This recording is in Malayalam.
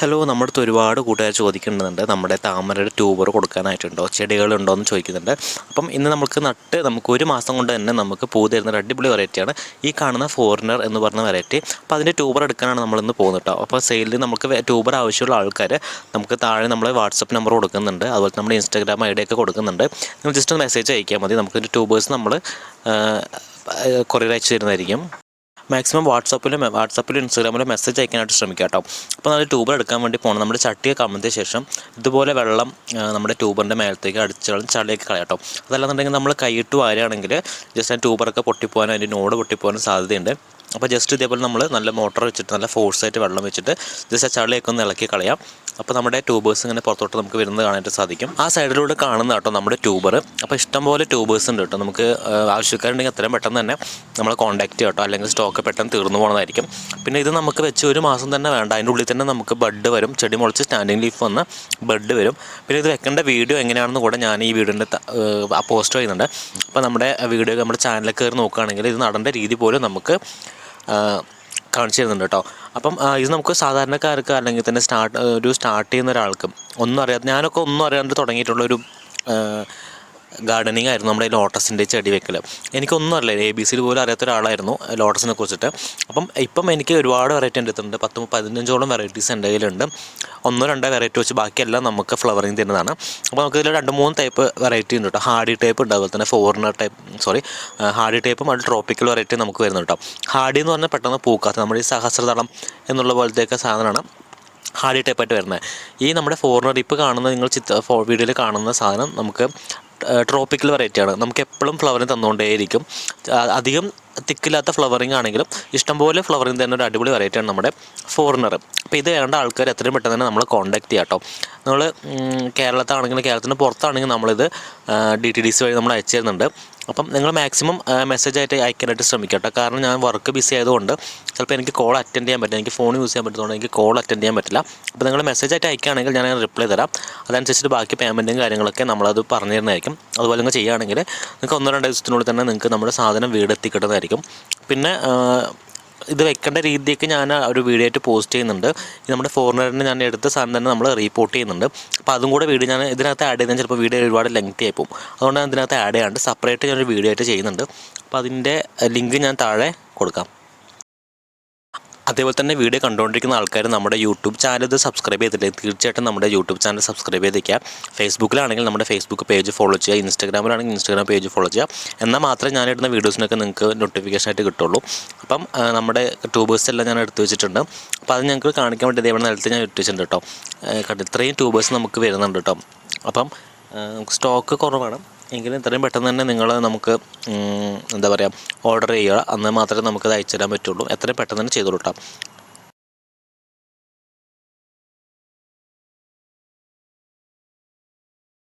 ഹലോ നമ്മുടെ അടുത്ത് ഒരുപാട് കൂട്ടുകാർ ചോദിക്കുന്നുണ്ട്. നമ്മുടെ താമരയുടെ ട്യൂബർ കൊടുക്കാനായിട്ടുണ്ടോ? ചെടികളുണ്ടോ എന്ന് ചോദിക്കുന്നുണ്ട്. അപ്പം ഇന്ന് നമുക്ക് നട്ട് നമുക്ക് ഒരു മാസം കൊണ്ട് തന്നെ നമുക്ക് പൂ തരുന്ന അടിപൊളി വെറൈറ്റിയാണ് ഈ കാണുന്ന ഫോറിനർ എന്ന് പറഞ്ഞ വെറൈറ്റി അപ്പോൾ അതിന്റെ ട്യൂബർ എടുക്കാനാണ് നമ്മളിന്ന് പോകുന്നത് കേട്ടോ അപ്പോൾ സെയിലിൽ നമുക്ക് ട്യൂബർ ആവശ്യമുള്ള ആൾക്കാർ നമുക്ക് താഴെ നമ്മളെ വാട്സപ്പ് നമ്പർ കൊടുക്കുന്നുണ്ട്. അതുപോലെ നമ്മുടെ ഇൻസ്റ്റാഗ്രാം ഐ ഒക്കെ കൊടുക്കുന്നുണ്ട്. നിങ്ങൾ ജസ്റ്റ് മെസ്സേജ് അയക്കിയാൽ മതി. നമുക്ക് ട്യൂബേഴ്സ് നമ്മൾ കുറേ അയച്ചു തരുന്നതായിരിക്കും. മാക്സിമം വാട്സപ്പിലും വാട്സപ്പിലും ഇൻസ്റ്റാഗ്രാമിലും മെസ്സേജ് അയക്കാനായിട്ട് ശ്രമിക്കുക കേട്ടോ അപ്പോൾ നമ്മൾ ട്യൂബർ എടുക്കാൻ വേണ്ടി പോകണം നമ്മുടെ ചട്ടിയെ കമഴ്ത്തിയ ശേഷം ഇതുപോലെ വെള്ളം നമ്മുടെ ട്യൂബറിന്റെ മേലത്തേക്ക് അടിച്ചാലും ചളിയൊക്കെ കളയാട്ടോ. അതല്ലാന്നുണ്ടെങ്കിൽ നമ്മൾ കൈയിട്ട് വാരുകയാണെങ്കിൽ ജസ്റ്റ് ആ ട്യൂബറൊക്കെ പൊട്ടിപ്പോകാനും അതിന്റെ നോട് പൊട്ടിപ്പോകാനും സാധ്യതയുണ്ട്. അപ്പോൾ ജസ്റ്റ് ഇതേപോലെ നമ്മൾ നല്ല മോട്ടർ വെച്ചിട്ട് നല്ല ഫോഴ്സായിട്ട് വെള്ളം വെച്ചിട്ട് ജസ്റ്റ് ആ ചളിയൊക്കെ ഒന്ന് ഇളക്കി കളയാം. അപ്പോൾ നമ്മുടെ ട്യൂബേഴ്സ് ഇങ്ങനെ പുറത്തോട്ട് നമുക്ക് വരുന്നത് കാണാനായിട്ട് സാധിക്കും. ആ സൈഡിലൂടെ കാണുന്ന കേട്ടോ നമ്മുടെ ട്യൂബർ അപ്പോൾ ഇഷ്ടംപോലെ ട്യൂബേഴ്സ് ഉണ്ട് കേട്ടോ. നമുക്ക് ആവശ്യക്കാരുണ്ടെങ്കിൽ അത്രയും പെട്ടെന്ന് തന്നെ നമ്മളെ കോൺടാക്ട് ചെയ്യാം കേട്ടോ. അല്ലെങ്കിൽ സ്റ്റോക്ക് പെട്ടെന്ന് തീർന്നു പോകുന്നതായിരിക്കും പിന്നെ ഇത് നമുക്ക് വെച്ച് ഒരു മാസം തന്നെ വേണ്ട. അതിന്റെ ഉള്ളിൽ തന്നെ നമുക്ക് ബഡ് വരും. ചെടി മുളച്ച് സ്റ്റാൻഡിങ് ലീഫ് വന്ന് ബഡ് വരും. പിന്നെ ഇത് വെക്കേണ്ട വീഡിയോ എങ്ങനെയാണെന്ന് കൂടെ ഞാൻ ഈ വീഡിയോന്റെ പോസ്റ്റ് ചെയ്യുന്നുണ്ട് അപ്പോൾ നമ്മുടെ വീഡിയോ നമ്മുടെ ചാനലിൽ കയറി നോക്കുകയാണെങ്കിൽ ഇത് നടേണ്ട രീതി പോലും നമുക്ക് കാണിച്ചു തരുന്നുണ്ട് കേട്ടോ. അപ്പം ഇത് നമുക്ക് സാധാരണക്കാർക്ക് അല്ലെങ്കിൽ തന്നെ സ്റ്റാർട്ട് ഒരു സ്റ്റാർട്ട് ചെയ്യുന്ന ഒരാൾക്കും ഒന്നും അറിയാതെ ഞാനൊക്കെ ഒന്നും അറിയാണ്ട് തുടങ്ങിയിട്ടുള്ള ഒരു ഗാർഡനിങ് ആയിരുന്നു നമ്മുടെ ഈ ലോട്ടസിന്റെ ചെടി വെക്കൽ എനിക്കൊന്നും അറിയില്ല. എ ബി സിയിൽ പോലും അറിയാത്ത ഒരാളായിരുന്നു ലോട്ടസിനെ കുറിച്ചിട്ട്. അപ്പം ഇപ്പം എനിക്ക് ഒരുപാട് വെറൈറ്റി എന്റെ അടുത്തുണ്ട് പത്ത് പതിനഞ്ചോളം വെറൈറ്റീസ് എന്റെ കയ്യിലുണ്ട്. ഒന്നോ രണ്ടോ വെറൈറ്റി വെച്ച് ബാക്കിയെല്ലാം നമുക്ക് ഫ്ലവറിങ് തരുന്നതാണ്. അപ്പോൾ നമുക്ക് ഇതിൽ രണ്ട് മൂന്ന് ടൈപ്പ് വെറൈറ്റി ഉണ്ട് കേട്ടോ. ഹാർഡി ടൈപ്പ് ഉണ്ട്. അതുപോലെ തന്നെ ഫോറിനർ ടൈപ്പ് സോറി ഹാർഡി ടൈപ്പും അത് ട്രോപ്പിക്കൽ വെറൈറ്റി നമുക്ക് വരുന്നുണ്ട് കേട്ടോ. ഹാർഡി എന്ന് പറഞ്ഞാൽ പെട്ടെന്ന് പൂക്കാത്ത നമ്മുടെ ഈ സഹസ്രതളം എന്നുള്ള പോലത്തെയൊക്കെ സാധനമാണ് ഹാർഡി ടൈപ്പായിട്ട് വരുന്നത്. ഈ നമ്മുടെ ഫോറിനർ ഇപ്പോൾ കാണുന്ന നിങ്ങൾ ചിത്ര വീഡിയോയിൽ കാണുന്ന സാധനം നമുക്ക് ട്രോപ്പിക്കൽ വെറൈറ്റിയാണ് നമുക്ക് എപ്പോഴും ഫ്ലവറിങ് തന്നുകൊണ്ടേയിരിക്കും. അധികം തിക്കില്ലാത്ത ഫ്ലവറിങ് ആണെങ്കിലും ഇഷ്ടംപോലെ ഫ്ലവറിങ് തന്നെ ഒരു അടിപൊളി വെറൈറ്റിയാണ് നമ്മുടെ ഫോറിനർ അപ്പോൾ ഇത് വേണ്ട ആൾക്കാർ എത്രയും പെട്ടെന്ന് തന്നെ നമ്മളെ കോൺടാക്ട് ചെയ്യാം കേട്ടോ നമ്മൾ കേരളത്താണെങ്കിലും കേരളത്തിന് പുറത്താണെങ്കിലും നമ്മളിത് ഡി ടി ഡി സി വഴി നമ്മൾ അയച്ചു തരുന്നുണ്ട്. അപ്പം നിങ്ങൾ മാക്സിമം മെസ്സേജ് ആയിട്ട് അയക്കാനായിട്ട് ശ്രമിക്കുക കേട്ടോ കാരണം ഞാൻ വർക്ക് ബിസി ആയതുകൊണ്ട് ചിലപ്പോൾ എനിക്ക് കോൾ അറ്റൻഡ് ചെയ്യാൻ പറ്റില്ല. എനിക്ക് ഫോൺ യൂസ് ചെയ്യാൻ പറ്റുന്നതുകൊണ്ട് എനിക്ക് കോൾ അറ്റൻഡ് ചെയ്യാൻ പറ്റില്ല. അപ്പോൾ നിങ്ങൾ മെസ്സേജ് ആയിട്ട് അയക്കുകയാണെങ്കിൽ ഞാൻ റിപ്ലൈ തരാം. അതനുസരിച്ചിട്ട് ബാക്കി പേയ്മെന്റും കാര്യങ്ങളൊക്കെ നമ്മളത് പറഞ്ഞു തരുന്നതായിരിക്കും. അതുപോലെ നിങ്ങൾ ചെയ്യുകയാണെങ്കിൽ നിങ്ങൾക്ക് ഒന്നോ രണ്ടോ ദിവസത്തിനുള്ളിൽ തന്നെ നിങ്ങൾക്ക് നമ്മുടെ സാധനം വീടെത്തിക്കിട്ടുന്നതായിരിക്കും. പിന്നെ ഇത് വെക്കേണ്ട രീതിയൊക്കെ ഞാൻ ഒരു വീഡിയോ ആയിട്ട് പോസ്റ്റ് ചെയ്യുന്നുണ്ട്. നമ്മുടെ ഫോറിനറിന് ഞാൻ എടുത്ത സാധനം തന്നെ നമ്മൾ റിപ്പോർട്ട് ചെയ്യുന്നുണ്ട്. അപ്പോൾ അതും കൂടെ വീഡിയോ ഞാൻ ഇതിനകത്ത് ആഡ് ചെയ്താൽ ചിലപ്പോൾ വീഡിയോ ഒരുപാട് ലെങ്തി ആയി പോകും. അതുകൊണ്ട് ഞാൻ ഇതിനകത്ത് ആഡ് ചെയ്യാണ്ട് സെപ്പറേറ്റ് ഞാനൊരു വീഡിയോ ആയിട്ട് ചെയ്യുന്നുണ്ട്. അപ്പോൾ അതിന്റെ ലിങ്ക് ഞാൻ താഴെ കൊടുക്കാം. അതേപോലെ തന്നെ വീഡിയോ കണ്ടുകൊണ്ടിരിക്കുന്ന ആൾക്കാർ നമ്മുടെ യൂട്യൂബ് ചാനൽ ഇത് സബ്സ്ക്രൈബ് ചെയ്തിട്ടില്ല? തീർച്ചയായിട്ടും നമ്മുടെ യൂട്യൂബ് ചാനൽ സബ്സ്ക്രൈബ് ചെയ്തേക്കുക. ഫേസ്ബുക്കിലാണെങ്കിൽ നമ്മുടെ ഫേസ്ബുക്ക് പേജ് ഫോളോ ചെയ്യുക. ഇൻസ്റ്റാഗ്രാമിലാണെങ്കിൽ ഇൻസ്റ്റാഗ്രാം പേജ് ഫോളോ ചെയ്യുക. എന്നാൽ മാത്രമേ ഞാൻ ഇടുന്ന വീഡിയോസിനൊക്കെ നിങ്ങൾക്ക് നോട്ടിഫിക്കേഷൻ ആയിട്ട് കിട്ടുള്ളൂ. അപ്പം നമ്മുടെ ട്യൂബേഴ്സ് എല്ലാം ഞാൻ എടുത്തു വെച്ചിട്ടുണ്ട്. അപ്പോൾ അത് ഞങ്ങൾക്ക് കാണിക്കാൻ വേണ്ടി ഇതേപോലെ നിലത്ത് ഞാൻ എടുത്തു വെച്ചിട്ടുണ്ട് കേട്ടോ ഇത്രയും ട്യൂബേഴ്സ് നമുക്ക് വരുന്നുണ്ട് കേട്ടോ അപ്പം സ്റ്റോക്ക് കുറവാണ്. എങ്കിലും ഇത്രയും പെട്ടെന്ന് തന്നെ നിങ്ങൾ നമുക്ക് എന്താ പറയുക ഓർഡർ ചെയ്യുക. അന്ന് മാത്രമേ നമുക്കത് അയച്ചു തരാൻ പറ്റുള്ളൂ. എത്രയും പെട്ടെന്ന് തന്നെ ചെയ്തോളൂ കേട്ടോ